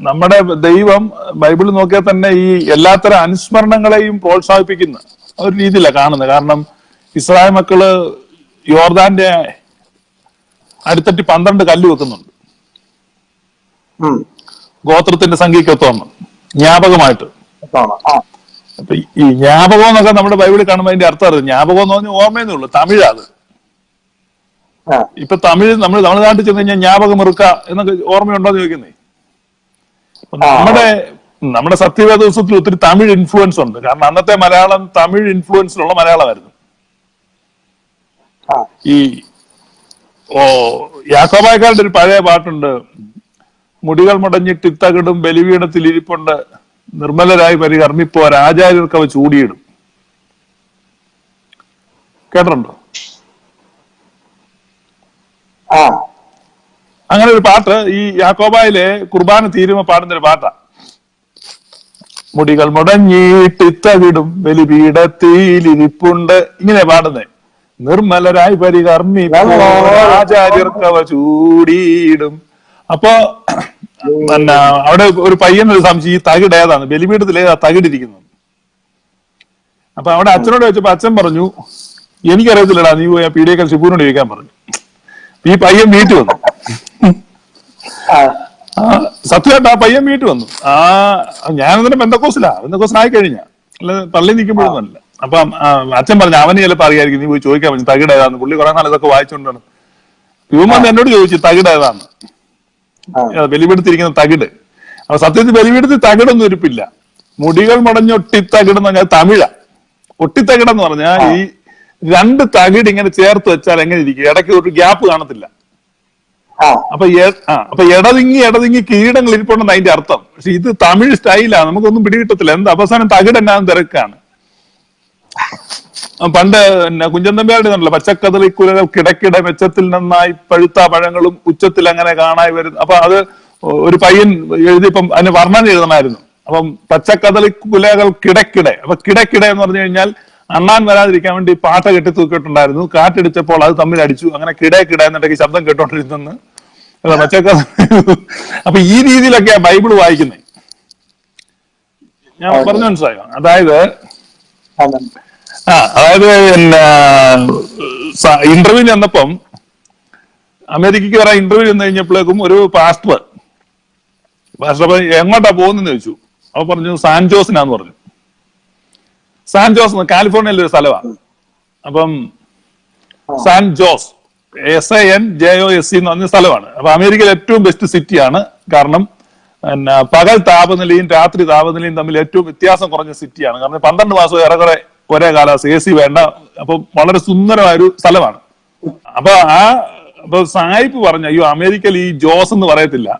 നമ്മുടെ ദൈവം ബൈബിൾ നോക്കിയാൽ തന്നെ ഈ എല്ലാത്തരം അനുസ്മരണങ്ങളെയും പ്രോത്സാഹിപ്പിക്കുന്ന ഒരു രീതിയിലാണ് കാണുന്നത്. കാരണം ഇസ്രായേൽ മക്കൾ യോർദാന്റെ അടുത്തട്ടി പന്ത്രണ്ട് കല്ല് വെക്കുന്നുണ്ട്. ഗോത്രത്തിന്റെ സംഖ്യക്കൊത്തോണം ജ്ഞാപകമായിട്ട്. അപ്പൊ ഈ- ജ്ഞാപകം എന്നൊക്കെ നമ്മുടെ ബൈബിളിൽ കാണുമ്പോൾ അതിന്റെ അർത്ഥം അറിയാം. ജ്ഞാപകം എന്ന് പറഞ്ഞാൽ ഓർമ്മയെന്നേ ഉള്ളൂ. തമിഴാത്. ഇപ്പൊ തമിഴ് നമ്മൾ തമിഴ്നാട്ടിൽ ചെന്ന് കഴിഞ്ഞാൽ ജ്ഞാപകം ഇറുക്ക എന്നൊക്കെ ഓർമ്മയുണ്ടോ എന്ന് ചോദിക്കുന്നേ? നമ്മുടെ നമ്മുടെ സത്യവേദ ദിവസത്തിൽ ഒത്തിരി തമിഴ് ഇൻഫ്ലുവൻസ് ഉണ്ട്. കാരണം അന്നത്തെ മലയാളം തമിഴ് ഇൻഫ്ലുവൻസിലുള്ള മലയാളമായിരുന്നു. ഈ ഓ യാക്കോബായക്കാരുടെ ഒരു പഴയ പാട്ടുണ്ട്. മുടികൾ മുടഞ്ഞിട്ട് ഇത്തകിടും ബലിവീണത്തിൽ ഇരിപ്പുണ്ട് നിർമ്മലരായി പരികർമ്മിപ്പോ ആചാര്യർക്ക് അവ ചൂടിയിടും. കേട്ടിട്ടുണ്ടോ? ആ. അങ്ങനെ ഒരു പാട്ട് ഈ യാക്കോബായിലെ കുർബാന തീരുമ പാടുന്ന ഒരു പാട്ടാ. മുടികൾ മുടഞ്ഞിട്ട് ഇത്തകിടും ബലിപീഠത്തിലിരിപ്പുണ്ട്. ഇങ്ങനെ പാടുന്നേ. നിർമ്മലരായി പരികർമ്മി ആചാര്യർക്കവ ചൂടിയിടും. അപ്പോ പിന്നെ അവിടെ ഒരു പയ്യൻ ഒരു സംശയം ഈ തകിട് ഏതാണ്? ബലിപീഠത്തിൽ ഏതാ തകിടിരിക്കുന്നത്? അപ്പൊ അവിടെ അച്ഛനോട് വെച്ചപ്പോ അച്ഛൻ പറഞ്ഞു എനിക്കറിയത്തില്ലടാ നീ പോയി ആ പീഡിയക്കൽ ശിപൂരിനോട് ചോദിക്കാൻ പറഞ്ഞു. ഈ പയ്യൻ വീട്ടിൽ വന്നു. ആ. സത്യമായിട്ട് ആ പയ്യൻ വീട്ടിൽ വന്നു. ആ ഞാനതിന് ബന്ധക്കോസിലാ ബന്ധക്കോസിലായി കഴിഞ്ഞ. അല്ല പള്ളി നിൽക്കുമ്പോഴൊന്നുമല്ല അപ്പം അച്ഛൻ പറഞ്ഞു അവന് ചിലപ്പോ അറിയായിരിക്കും നീ പോയി ചോദിക്കാൻ പറ്റും തകിട് ഏതാന്ന്. പുള്ളി കുറെ നാൾ ഇതൊക്കെ വായിച്ചുകൊണ്ടാണ് ഹ്യൂമൻ എന്നോട് ചോദിച്ചു തകിട് ഏതാന്ന്? തകിട്. അപ്പൊ സത്യത്തിൽ ബലിപീഠത്തിൽ തകിടൊന്നും ഇരിപ്പില്ല മുടികൾ മുടഞ്ഞ ഒട്ടിത്തകിട് എന്ന് പറഞ്ഞാൽ തമിഴ. ഒട്ടിത്തകിടെന്ന് പറഞ്ഞാൽ ഈ രണ്ട് തകിട് ഇങ്ങനെ ചേർത്ത് വെച്ചാൽ എങ്ങനെ ഇരിക്കും? ഇടയ്ക്ക് ഒരു ഗ്യാപ്പ് കാണത്തില്ല. അപ്പൊ അപ്പൊ ഇടതിങ്ങി ഇടതിങ്ങി കീടങ്ങൾ ഇരിപ്പുണ്ടെന്ന് അതിന്റെ അർത്ഥം. പക്ഷെ ഇത് തമിഴ് സ്റ്റൈലാണ്. നമുക്കൊന്നും പിടികിട്ടത്തില്ല. എന്താ അവസാനം തകിട് എന്നാന്ന് തിരക്കാണ്. പണ്ട് പിന്നെ കുഞ്ചൻ തമ്പിയാരുടെ ഉണ്ടല്ലോ പച്ചക്കതളി കുലകൾ കിടക്കിട മെച്ചത്തിൽ നന്നായി പഴുത്ത പഴങ്ങളും ഉച്ചത്തിൽ അങ്ങനെ കാണായി വരുന്നു അപ്പൊ അത് ഒരു പയ്യൻ എഴുതിയപ്പം അതിന് വർണന എഴുതണമായിരുന്നു. അപ്പം പച്ചക്കതളി കുലകൾ കിടക്കിടെ. അപ്പൊ കിടക്കിടെ എന്ന് പറഞ്ഞു കഴിഞ്ഞാൽ അണ്ണാൻ വരാതിരിക്കാൻ വേണ്ടി പാട്ട കെട്ടി തൂക്കിയിട്ടുണ്ടായിരുന്നു. കാറ്റടിച്ചപ്പോൾ അത് തമ്മിൽ അടിച്ചു. അങ്ങനെ കിടേ കിട എന്നിട്ടൊക്കെ ശബ്ദം കേട്ടോണ്ടിരുന്നെന്ന്. അല്ല, പച്ചക്ക അപ്പൊ ഈ രീതിയിലൊക്കെയാ ബൈബിൾ വായിക്കുന്നത് ഞാൻ പറഞ്ഞു മനസ്സിലായോ? അതായത് അതെ. ആ അതായത് പിന്നെ ഇന്റർവ്യൂ ചെന്നപ്പം അമേരിക്കക്ക് വരാൻ ഇന്റർവ്യൂ ചെന്ന് കഴിഞ്ഞപ്പോഴേക്കും ഒരു പാസ്റ്റർ പാസ്റ്റർ എങ്ങോട്ടാ പോകുന്നെന്ന് ചോദിച്ചു? അപ്പൊ പറഞ്ഞു സാൻജോസിനാന്ന് പറഞ്ഞു. സാൻ ജോസ് കാലിഫോർണിയയിൽ ഒരു സ്ഥലമാണ് അപ്പം San Jose S A N J O S C എന്ന് പറഞ്ഞ സ്ഥലമാണ്. അപ്പൊ അമേരിക്കയിലെ ഏറ്റവും ബെസ്റ്റ് സിറ്റിയാണ് കാരണം പിന്നെ പകൽ താപനിലയും രാത്രി താപനിലയും തമ്മിൽ ഏറ്റവും വ്യത്യാസം കുറഞ്ഞ സിറ്റിയാണ് കാരണം പന്ത്രണ്ട് മാസം ഏറെക്കുറെ ഒരേ കാലാവസ്ഥ എ സി വേണ്ട. അപ്പൊ വളരെ സുന്ദരമായ ഒരു സ്ഥലമാണ്. അപ്പൊ ആ അപ്പൊ സായിപ്പ് പറഞ്ഞ അയ്യോ അമേരിക്കയിൽ ഈ ജോസ് എന്ന് പറയത്തില്ല.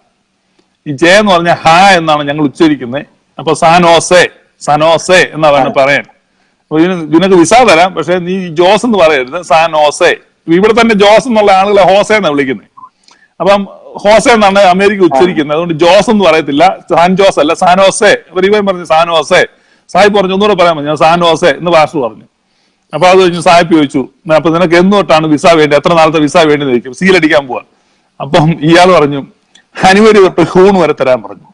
ഈ ജെ എന്ന് പറഞ്ഞ ഹ എന്നാണ് ഞങ്ങൾ ഉച്ചരിക്കുന്നത്. അപ്പൊ സാനോസെ സനോസെ എന്നാണ് പറയാൻ. നിനക്ക് വിസ തരാം. പക്ഷെ നീ ജോസ് എന്ന് പറയരുത്. San Jose. ഇവിടെ തന്നെ ജോസ് എന്നുള്ള ആളുകളെ ഹോസെ എന്നാണ് വിളിക്കുന്നത് അപ്പം ഹോസെ എന്നാണ് അമേരിക്ക ഉച്ചരിക്കുന്നത്. അതുകൊണ്ട് ജോസ് എന്ന് പറയത്തില്ല. സാൻ ജോസ് അല്ല സാൻ അപ്പൊ ഇവൻ പറഞ്ഞു സാൻ ഹോസെ. സാഹിബ് പറഞ്ഞു ഒന്നുകൂടെ പറയാൻ പറഞ്ഞു. സാൻ ഹോസെ എന്ന് ഭാഷ പറഞ്ഞു. അപ്പൊ അത് കഴിഞ്ഞ് സാഹിബ് ചോദിച്ചു "എന്നാ അപ്പൊ നിനക്ക് എന്ന് തൊട്ടാണ് വിസ വേണ്ടി എത്ര നാളത്തെ വിസ വേണ്ടി നിൽക്കും സീലടിക്കാൻ പോവാ. അപ്പം ഇയാൾ പറഞ്ഞു ഹനുവരി തൊട്ട് ഹൂൺ വരെ തരാൻ പറഞ്ഞു.